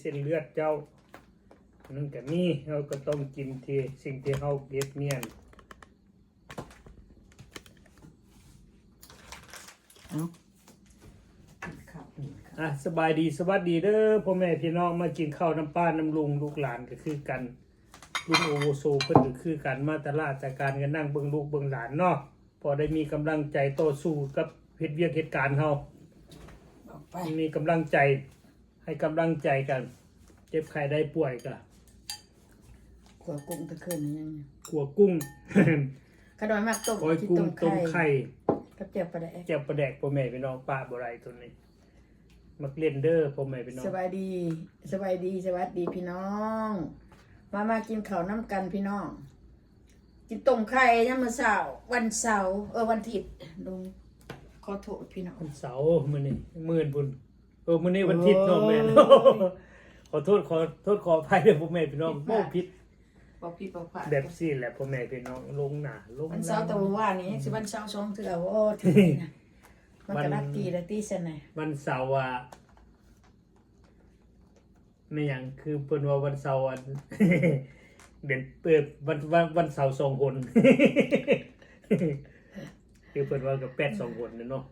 เส้นเลือดเจ้านั่นก็มีเราก็ต้องกินที่สิ่งที่เราเก็บเมียนเอาข้าวอะสบายดีสวัสดีเด้อพ่อแม่พี่น้องมากินข้าวน้ำป้าน้ำลุงลูกหลานก็คือกันลุงโอโวโซเพิ่นก็คือกันมาตลาดจากการกันนั่งเบิ่งลูกเบิ่งหลานเนาะพอได้มีกำลังใจต่อสู้กับเหตุเวียกเหตุการณ์เฮาออกไปมีกำลังใจ ให้กำลังใจกัน เจ็บไข้ได้ป่วยก็ขัวกุ้งตะเคืนนี่ยังขัวกุ้ง ขนมมากต้มก้อยที่กุ้งต้มต้มไข่ไข่กับเจียวปลาแดกเจ็บประแดกพ่อแม่พี่น้องป้าบ่ไรตัวนี้มักเล่นเด้อพ่อแม่พี่น้องสบายดีสบายดีสวัสดีพี่น้อง มามากินข้าวน้ำกันพี่น้อง กินต้มไข่ยามมื้อเช้าวันเสาร์เออวันอาทิตย์ลุงขอโทษพี่น้องวันเสาร์มื้อนี้มื้อบุญ เออมื้อนี้วันอาทิตย์เนาะแม่โอ้ย ขอโทษขอโทษขออภัยเด้อพ่อแม่พี่น้องผิดพบ่ลาด ผิดบอกพี่บอกผ่าแบบซี่แหละพ่อแม่พี่น้องลงหน้าลงวันหเสาลัร์งแต่ว่านี่สิวันเสาร์สองเทื่อโอ้ทีนะมันก็ลักตีละตีซะหน่อยวันเสาร์อะไม่หยังคือเพิ่นว่าวันเสาร์อะเดือนเปิดวันวันวันเสาร์สองคน คือเพิ่นว่ากับแปดสองคนน่ะเนาะ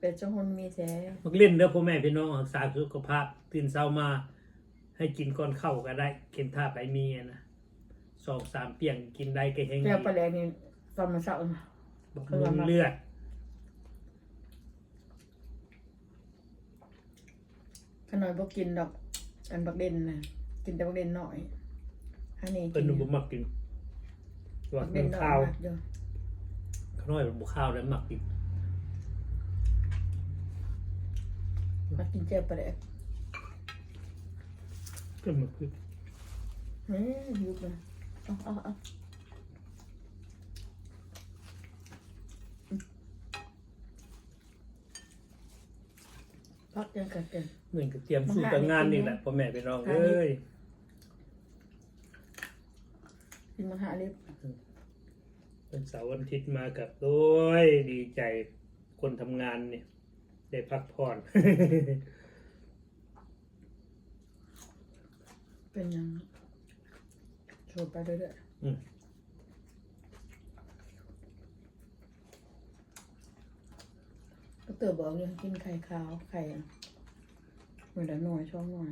เป็นเจ้าคนมีแท้มักเล่นเด้อพ่อแม่พี่น้องรักษาสุขภาพตื่นเช้ามา ให้กินก่อนเข้าก็ได้เข็นท่าไปมีอะนะสองสามเปียงกินได้ก็แห้งเจีดียวปลาแดกนี่ตอนมันเช้าน่ะบำรุงเลือดขนอยบ่กินดอก อันบักเด่นนะกินแต่บักเด่นหน่อยอันนี้เพิ่นกิบ่มักกินว่าบักมัเด่นนหน่อยข้าวมากอยู่ขน้อยบ่ข้าวแล้วมักกิน มากินเจียวปลาแดกก็มันคือเฮ้ยยุบเลยเอาเอาเอาพักยังกัดกัน เหมือนกับเตรียมสู้กับงานนี่แหละพ่อแม่พี่น้องหาเอ้ยกินมาหาลิฟวันเสาร์วันอาทิตย์มากับโอ้ยดีใจคนทำงานเนี่ย ได้พักผ่อน เป็นยังโชว์ไปเรื่อยอืม ๆก็เติบบอกยังกินไข่ขาว ไข่อะเหมือนละหน่อยช่องหน่อย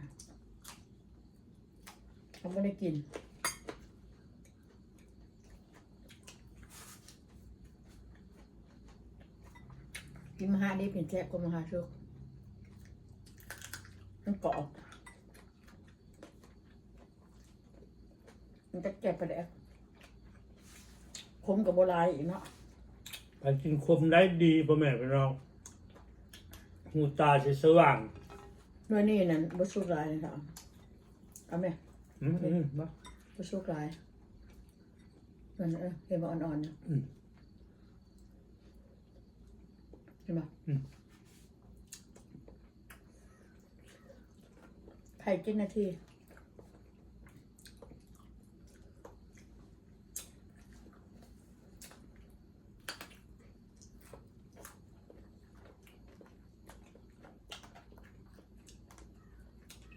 เขาไม่ได้กิน กินมหาได้เป็นแจ๊กกว่ามหาชุกมันกรอบมันจะแกะไปแล้วคมกับโบราณอีกเนาะไปกินคมได้ดีพ่อแม่พี่น้องหูตาสิสว่างหน่วยนี่นั่นบสุกหลายนะครับเอาไหมอืมอืมมาบสุกหลายมันเออเห็นว่าอ่อนๆเนี่ย อืมเห็นปะอืมไข่กินนาที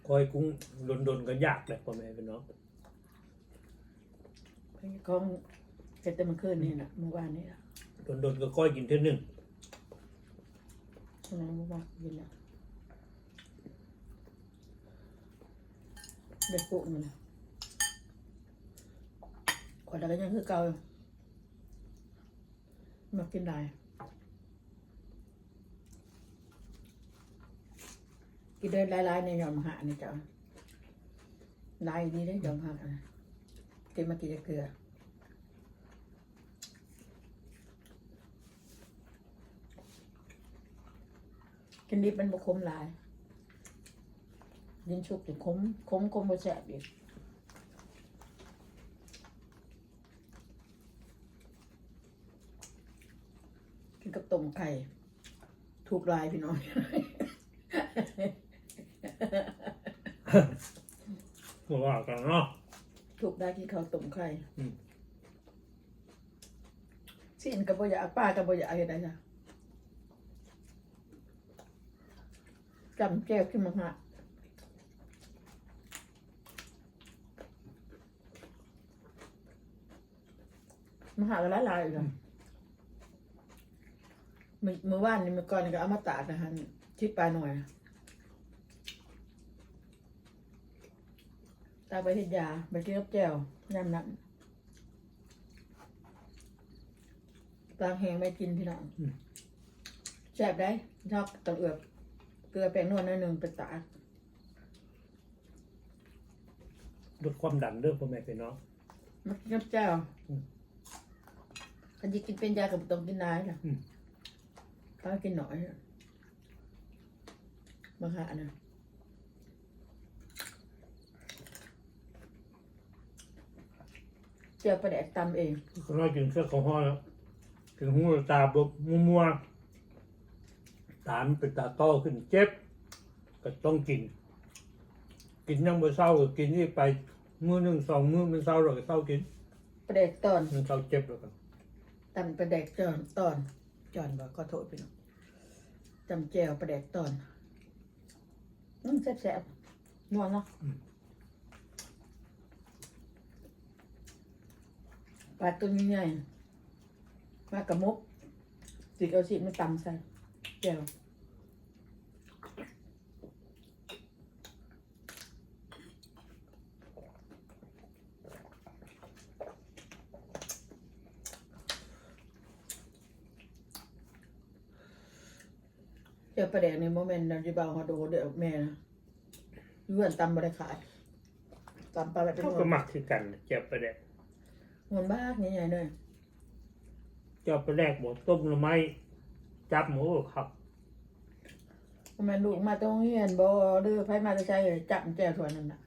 คอยกุ้งโดนๆก็ยากเลยพ่อแม่พี่น้องของเสร็จแต่เมื่อคืนนี่นะเมื่อวานนี่นะโดนๆก็ค่อยกินเท่านึง ทำไมเมื่อวานกินแล้วเด็กปุ๊มันนะขวดแล้วก็ยังคือเก่าอยู่มากินได้กินได้หลายๆในยอมหานี่จ้ะลายนี้ได้ยอมหาอะกินมากินจะเกลือกินดิบมันบ่คมหลายยินชุกจะคมคมคมบ่แสบอีกกินกับต้มไข่ถูกลายพี่น้องหัวว่ากันเนาะถูกได้กินข้าวต้มไข่อืม สิ้นกับบ่อยากป้ากับบ่อยากเฮ็ดได้จ้ะ จำแก้วขึ้นมาฮะมาหากันลายๆลยเมื่อวานนี่มื่อก่อนก็เอามาตากนะฮะคิดปลาหน่อยตาไปทิดยาไปกินกับแก้วน้ำนั้นตาแหงไปกินที่น้องแสบได้ชอบตะเอือบ เกลือแป้งนวดหนิดนึงไปตากลดความดันเด้อพ่อแม่พี่น้องมากินกับแจ่วอืมอันที่กินเป็นยากับต้องกินนายนะอืม ถ้ากินหน่อยอะบางครั้งนะเจียวปลาแดกตำเอง ก็น้อยกินเสื้อของห้อแล้วถึงหูตาบกมัวๆ ตามันเป็นตาโต้ขึ้นเจ็บ ก็ต้องกิน กินยังบ่เศร้าก็กินนี่ไปมื้อหนึ่งสองมื้อมันเศร้าแล้วก็เศร้ากินปลาแดกตอนมันเศร้าเจ็บแล้วก็ตำปลาแดกตอนตอนจอนบอกขอโทษพี่น้องตำแจ่วปลาแดกตอนอืมแซ่บๆนัวเนาะปลาตัวนี้ใหญ่มากระมุกสิเอาสิมาตำใส่ แจ่วเจ้าประเด็กในโมเมนต์นั้นที่บ่าวเขาโดเดี๋ยวแม่นะเลื่อนตำบริขายตำปลาแบบเป็นเขาหัก็วมักคือกันเจ็บไปแดกหัวบ้ากใหญ่ๆเลยเจ็บไปแดกบ่ต้มหน่อไม้ จับหมูครับโมเมนลูกมาต้องเฮียนบ่เดือไผมาจะใช้จับแจ้วถ้วนั่นน่ะ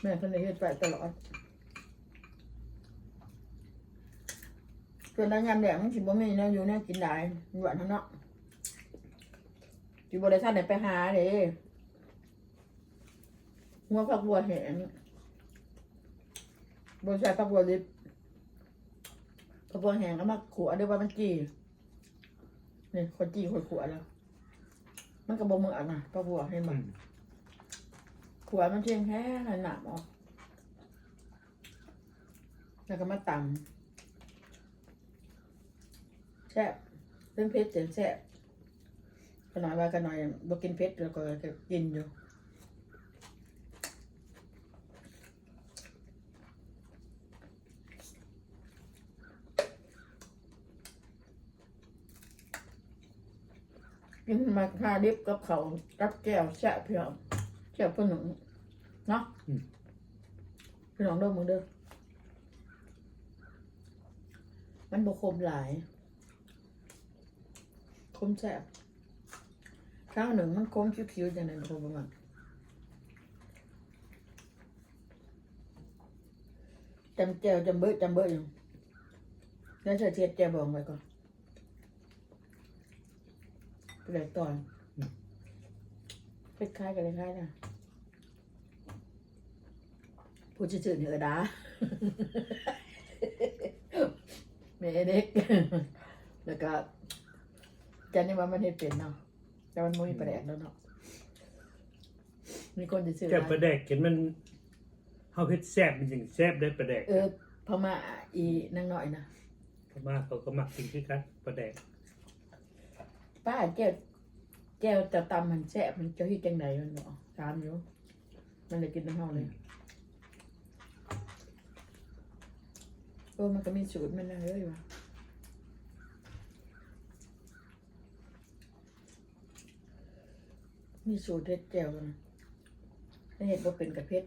แม่เพิ่นได้เฮ็ดไปตลอดส่วนนั้นยามแดงมันสิบ่มีแนวอยู่แนวกินได้หวานเท่าเนาะสิบ่ได้ทันได้ไปหาเด้หัวผักบัวแห้งบ่ใช่ผักบัวดิบ ผักบัวแห้งก็มาขัวด้วยว่ามันจีนี่คนจีคนขัวแล้ว มันก็บ่เหมือนน่ะผักบัวเห็นบ่อืมขัวมันเชียงแค่หันหนามออกแล้วก็มาตำแซ่บเรื่องเพชรเจ๋งแซ่บขน่อยว่ากันหน่อยบ่กินเพชรแล้วก็กินอยู่ กินมาค่าดิบกับเขาวกับแก้วแซ่บเพียงแซ่บเพื่อนหนึ่งเนาะพี่น้องเด้อมึงเด้อมันบ่คมหลาย คมแซ่บข้าวหนึ่งมันคมคิ้วๆจังนั้นคมประมาณจำแจวจำเบิดจำเบิดอยู่แล้วจะเทียดแจวบองไว้ก่อน ไปเลยตอนคล้ายๆกันเลยคล้ายๆนะพูดจืดๆเหนือดาแม่เด็ก แล้วก็จันนี่ว่ามันเห็ดเป็นเนาะแต่มันมุ้ยประแดกแล้วเนาะมีคนจะซื้อเจ็บหไปลายแดกกินมันเฮาเฮ็ดแซ่บมันจึงแซ่บได้ประแดกเออพม่าอีนางน้อยนะพม่าเขาก็มักกินคือกันประแดก ป้าแก้วแก้วจะตำมันแซ่บมันจะฮิตจังไหนมันเนาะถามอยู่มันเลยกินน้ำห้องเลยเออมันก็มีสูตรมันนะเฮ้ยวะมีสูตรเผ็ดแจ่วนะถ้เห็ดว่าเป็นกับเผ็ด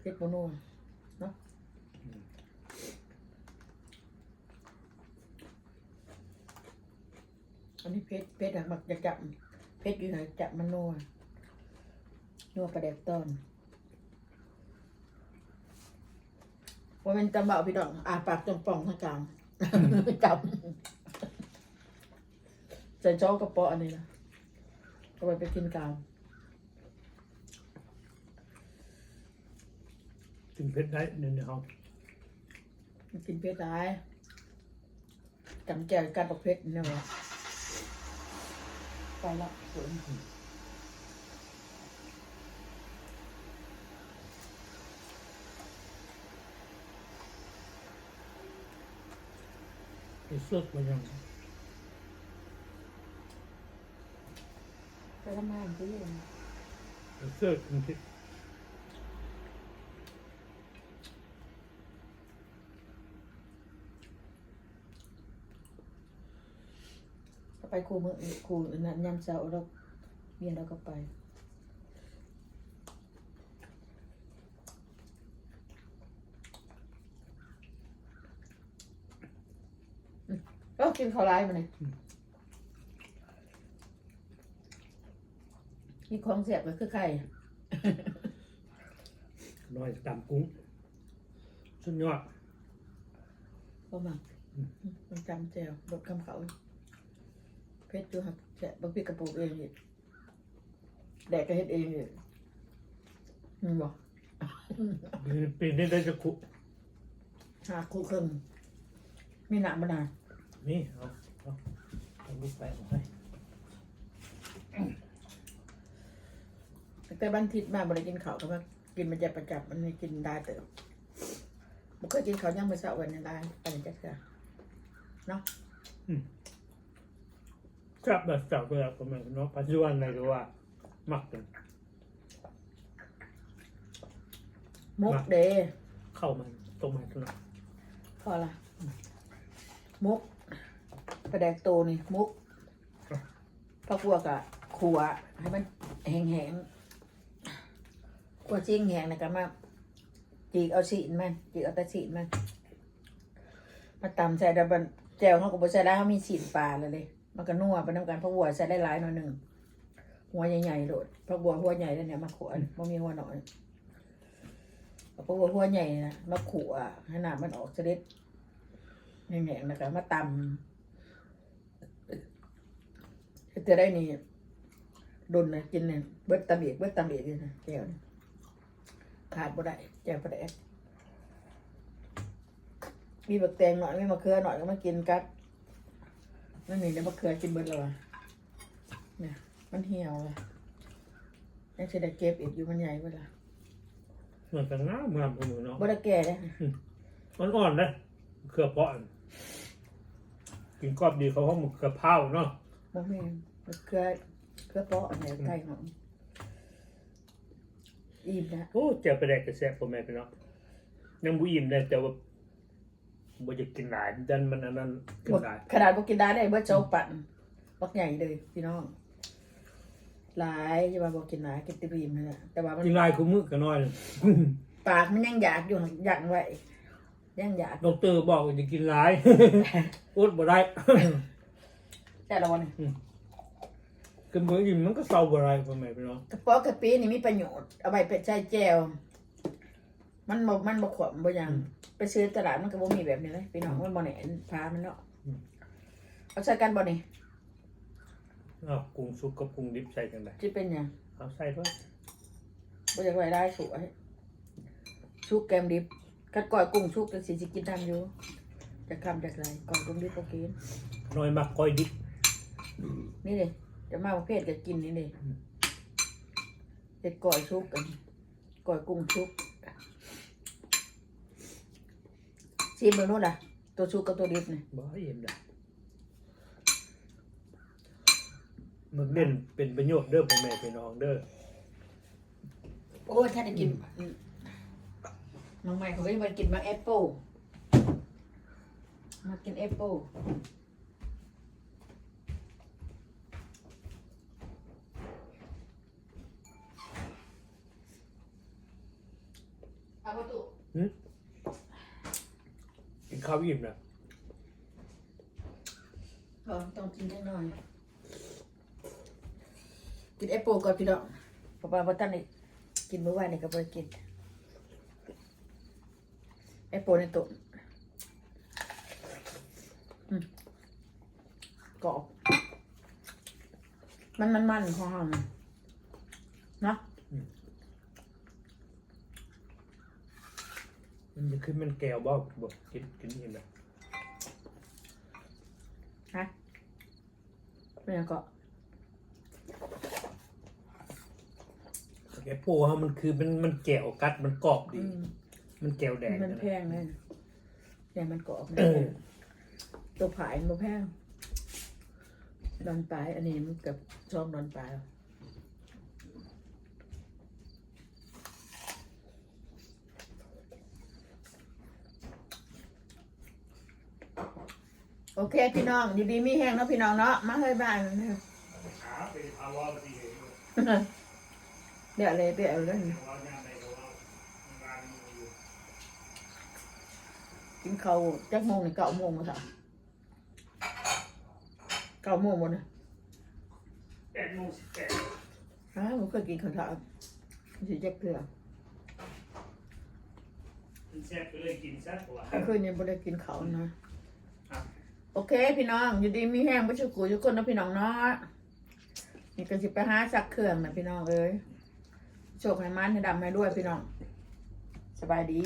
เผ็ดโมโนเนาะ อันนี้เผ็ดเผ็ดอะมักจะจับเผ็ดอยู่ไหนจับมันนัวนัวประเด็กตอนว่าเป็นตำเบาพี่ดอกอาปากจนป่องทั้งกลางจับใส่จ้อกระเป๋ออันนี้นะก็ไปไปกินกลางกินเผ็ดได้ในในห้องกินเพชรได้จำแจวการตกเพชรเนี่ยวะ Quay lại xuống cái suốt của nhau cái làm hàng cái gì cái suốt cũng thích ครูมือครูนั่นยามเช้าเราเมียเราก็ไปก็กินข้าวไรมาเนี่ยมีของเสียบก็คือไข่น้อยตำกุ้งสุดยอดก็มามันจำแจวรสคำเขา เพชรจูหักแฉะบางพี่กระปุกเองอีกแดกก็เฮ็ดเองอีกมึงบอกปีนี้ได้จะคุหาคู่ครึ่งมีหนักบานานนี่เอาเอาเอาลูกแปะมาให้ตั้งแต่บ้านทิศมาบริกินข้าวก็มากินมันจะประจับมันไม่กินได้เติมบุเคยกินข้าวย่างมือเสาร์วันนี้ได้ไปจักเถื่อเนาะ จับแบบจับแบบประมาณเนาะปัจจุบันไหนก็ว่า มักเป็นมุกเดเข้ามันตรงมาตรงนั้นพอละมุกกระแดกโตนี่มุกพอครัวกะขัวให้มันแห้งๆขัวจิ้งแห้งนะก็มาจีกเอาสีนมันจีกเอาแต่สีนมันมาตำใส่ดับเบิลแจวเขาก็บอกใส่แล้วเขามีสีนปลาเลยเลย มันก็นัวไปน้ำกันพระวัวใส่ได้หลายหน่อยหนึ่งหัวใหญ่ๆโดดพระวัวหัวใหญ่แล้วเนี่ยมาขวนมันมีหัวหน่อยพระวัวหัวใหญ่นะมาขวให้นามันออกจะเด็ดแหงๆนะคะมาตำจะได้นี่ดนนะกินเนี่ยเบิดตำเบียกเบิดตำเบียกเลยนะแจวขาดบ่ได้แจวบ่ได้มีบักแตงหน่อยมีมะเขือหน่อยก็มากินกับ ไม่มีเนี่ยมะเขือกินเบิดแล้วอะเนี่ย มันเหี่ยวเลยยังจะได้เก็บอีกอยู่มันใหญ่เวลาเหมือนกันงามงามคนหนูเนาะบ่ได้แก่เลยมันอ่อนนะเครือเพาะอันกินกรอบดีเขาห้องเครือเผาเนาะบ่แม่นมะเขือเขือเปาะอันไหนไก่หอมอิ่มนะโอ้เจ้าไปแดกกระแสพ่อแม่พี่เนาะยังบุอิ่มเลยแต่ว่า บ่จะกินหลายดันมันอันนั้นกินบ่หลาย ขนาดบ่กินได้ได้เบิดโจาปั่นบักใหญ่เลยพี่น้อง หลายจะว่าบ่กินหลายกินแติบีมนั่นแหละแต่ว่ามันกินหลายคือมือก็น้อยปากมันยังอยากอยู่อยากไว้ยังอยากดอกเตอร์บอกว่าจะกินหลายอดบ่ได้ แต่ละวันนี่คือมื้ออิ่มมันก็เศร้าบ่ได้พ่อแม่พี่น้อง กระป๋อกกระปีนี่มีประโยชน์เอาไปเป็นใช้แจว มันบ่มันบ่ขวบบ่หยังไปซื้อตลาดมันก็บ่มีแบบนี้เลยพี่น้องมันบ่แหนพามันเนาะเอาใส่กันบ่นี่อ้าวกุ้งสุกกับกุ้งดิบใส่กันได้สิเป็นหยังเอาใส่ด้วยบ่อยากไว้ได้สวยชุกแกมดิบกัดก้อยกุ้งชุกจังสิสิกินทำอยู่จะคำจากไรก้อยกุ้งดิบบ่กิน น้อยมักก้อยดิบ นี่เลยจะมาประเภทก็กินนี่เลยเด็ดก้อยชุกกันก้อยกุ้งชุก ชิมเบิ่งโนู่นล่ะ ตัวชุกกับตัวดิบนี่บ่เอ็มได้มึกเล่นเป็นประโยชน์เด้อพ่อแม่พี่น้องเด้อโอ้ยถ้าได้กินอืมน้องใหม่เขาก็ยังมากินมาแอปเปิลมากินแอปเปิลเอาประตูกิน ข้าวอิ่มนะเออต้องกินได้หน่อยกินแอปเปิลก่อนพี่น้องเพราะว่าพอตั้งนี่กินเมื่อวานนี่ก็บ่ไปกินแอปเปิลในตุ่มกรอบมันมันมันหอมเนาะ มันจะขึ้นมันแก้วบ่บ่กินกินอิ่มนะฮะเป็นยังก็แกโป้ฮะมันคือมันมันแก้วกัดมันกรอบดีอืมมันแก้วแดงมันนะแพงเลยแต่มันกรอบนะเออตัวผายมันแพงดอนปลายอันนี้มันเกับช่องดอนปลาย โอเคพี่น้องอยู่ดีมีแห้งเนาะพี่น้องเนาะมาเฮ้ยบ้านนะขาเป็นภาวะปฏิเหตุเดี๋ยวเลยเดี๋ยวเลยภาวะงานใดก็ว่างานมีอยู่กินข้าวจักโมงนี่เก้าโมงมาสั่งเก้าโมงหมดนะแปดโมงสิบแปดอ้าวผมเคยกินข้าวเช้าสิจักเกลือมันแซ่บก็เลยกินซะกว่าเมื่อคืนนี้ไม่ได้กินข้าวนะครับ โอเค พี่น้อง อยู่ดีมีแห้งไปชุกูทุกคนนะพี่น้องเนาะนี่ก็สิไปหาซักเครื่องนะพี่น้องเอ้ยโชคให้มันให้ดำให้ด้วยพี่น้อง สบายดี